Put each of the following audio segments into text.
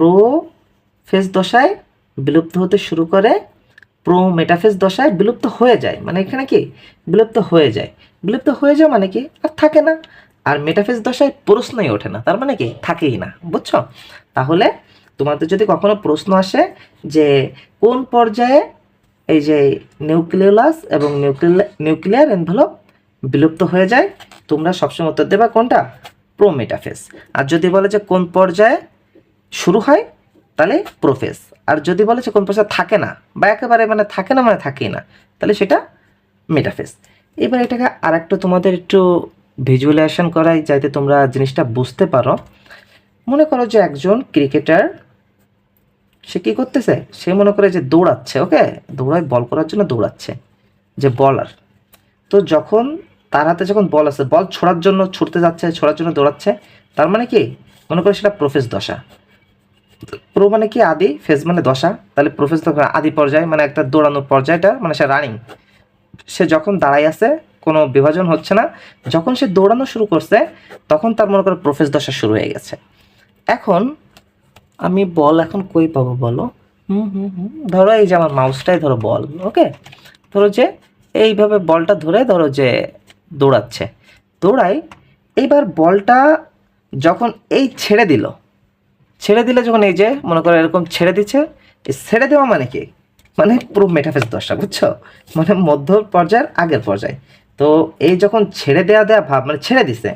Pro phase দশায় বিলুপ্ত হতে শুরু করে প্রো মেটাফেজ দশায় বিলুপ্ত হয়ে যায়। মানে এখানে কি? বিলুপ্ত হয়ে যায়। বিলুপ্ত হয়ে যায় মানে কি? আর থাকে না। আর মেটাফেজ দশায় প্রশ্নই ওঠে না। তার মানে কি? থাকেই না। বুঝছ? তাহলে তোমাদের যদি কখনো প্রশ্ন আসে যে কোন পর্যায়ে এই যে নিউক্লিওলাস এবং নিউক্লিয়ার এনভেলপ বিলুপ্ত হয়ে যায়, তোমরা সবসময় উত্তর দেবা কোনটা? প্রোমেটাফেস আর যদি বলে যে কোন পর্যায়ে শুরু হয় তাহলে প্রোফেস। আর যদি বলে যে কোন থাকে না, বা একেবারে মানে থাকে না মানে থাকেই না, তাহলে সেটা মেটাফেস। এবার এটাকে আরেকটু তোমাদের একটু ভিজুয়ালাইজেশন করাই যাতে তোমরা জিনিসটা বুঝতে পারো। মনে করো যে একজন ক্রিকেটার সে কী করতেছে? সে মনে করে যে দৌড়াচ্ছে ওকে দৌড়ায় বল করার জন্য দৌড়াচ্ছে, যে বলার তো যখন তার হাতে যখন বল আছে বল ছোড়ার জন্য ছুটতে যাচ্ছে, ছোড়ার জন্য দৌড়াচ্ছে, তার মানে কি? মনে করে সেটা প্রফেস দশা। প্রো মানে কি? আদি ফেজ মানে দশা। তাহলে প্রফেস দশা আদি পর্যায় মানে একটা দৌড়ানোর পর্যায়টা মানে সে রানিং সে যখন দাঁড়াই আছে, কোনো বিভাজন হচ্ছে না। যখন সে দৌড়ানো শুরু করছে, তখন তার মনে করে প্রফেস দশা শুরু হয়ে গেছে। এখন আমি বল এখন কই পাবো বলো? হুম হুম হুম। ধরো এই যে আমার মাউসটাই ধরো বল ওকে ধরো যে এইভাবে বলটা ধরে ধরো যে দৌড়াচ্ছে। দৌড়াই এইবার বলটা যখন এই ছেড়ে দিল ছেড়ে দিলে যখন এই যে, মনে করো এরকম ছেড়ে দিচ্ছে ছেড়ে দেওয়া মানে কি? মানে পুরো মেটাফেস দশটা, বুঝছ? মানে মধ্য পর্যায়ের আগের পর্যায়ে। তো এই যখন ছেড়ে দেওয়া দেওয়া ভাব মানে ছেড়ে দিছে,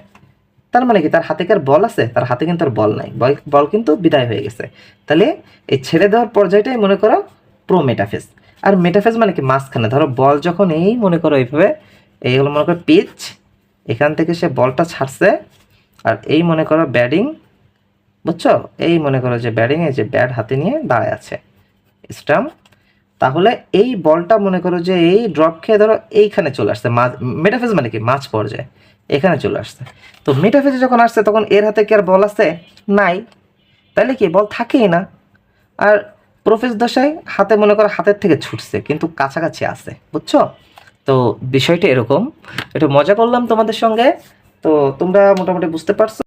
তার মানে কি? তার হাতে কি আর বল আছে? তার হাতে কিন্তু আর বল নাই। বল- বল কিন্তু বিদায় হয়ে গেছে। তাহলে এই ছেড়ে দেওয়ার পর্যায়টাই মনে করো প্রো মেটাফেস আর মেটাফেস মানে কি? মাঝখানে। ধরো বল যখন এই, মনে করো এইভাবে এইগুলো মনে করো পিচ, এখান থেকে সে বলটা ছাড়ছে, আর এই মনে করো ব্যাটিং বুঝছ? এই মনে করো যে ব্যাটিং এই যে ব্যাট হাতে নিয়ে দাঁড়ায় আছে। স্টাম্প তাহলে এই বলটা মনে করো যে এই ড্রপ খেয়ে ধরো এইখানে চলে আসছে। মেটাফেজ মানে কি? মাঝ পর্যায়ে। এখানে চলে আসছে। তো মেটাফেজে যখন আসছে, তখন এর হাতে কি আর বল আছে? নাই। তাহলে কি? বল থাকেই না। আর প্রফেস দশায় হাতে মনে করো হাতের থেকে ছুটছে, কিন্তু কাছাকাছি আছে, বুঝছ? তো বিষয়টা এরকম। একটু মজা করলাম তোমাদের সঙ্গে। তো তোমরা মোটামুটি বুঝতে পারছ।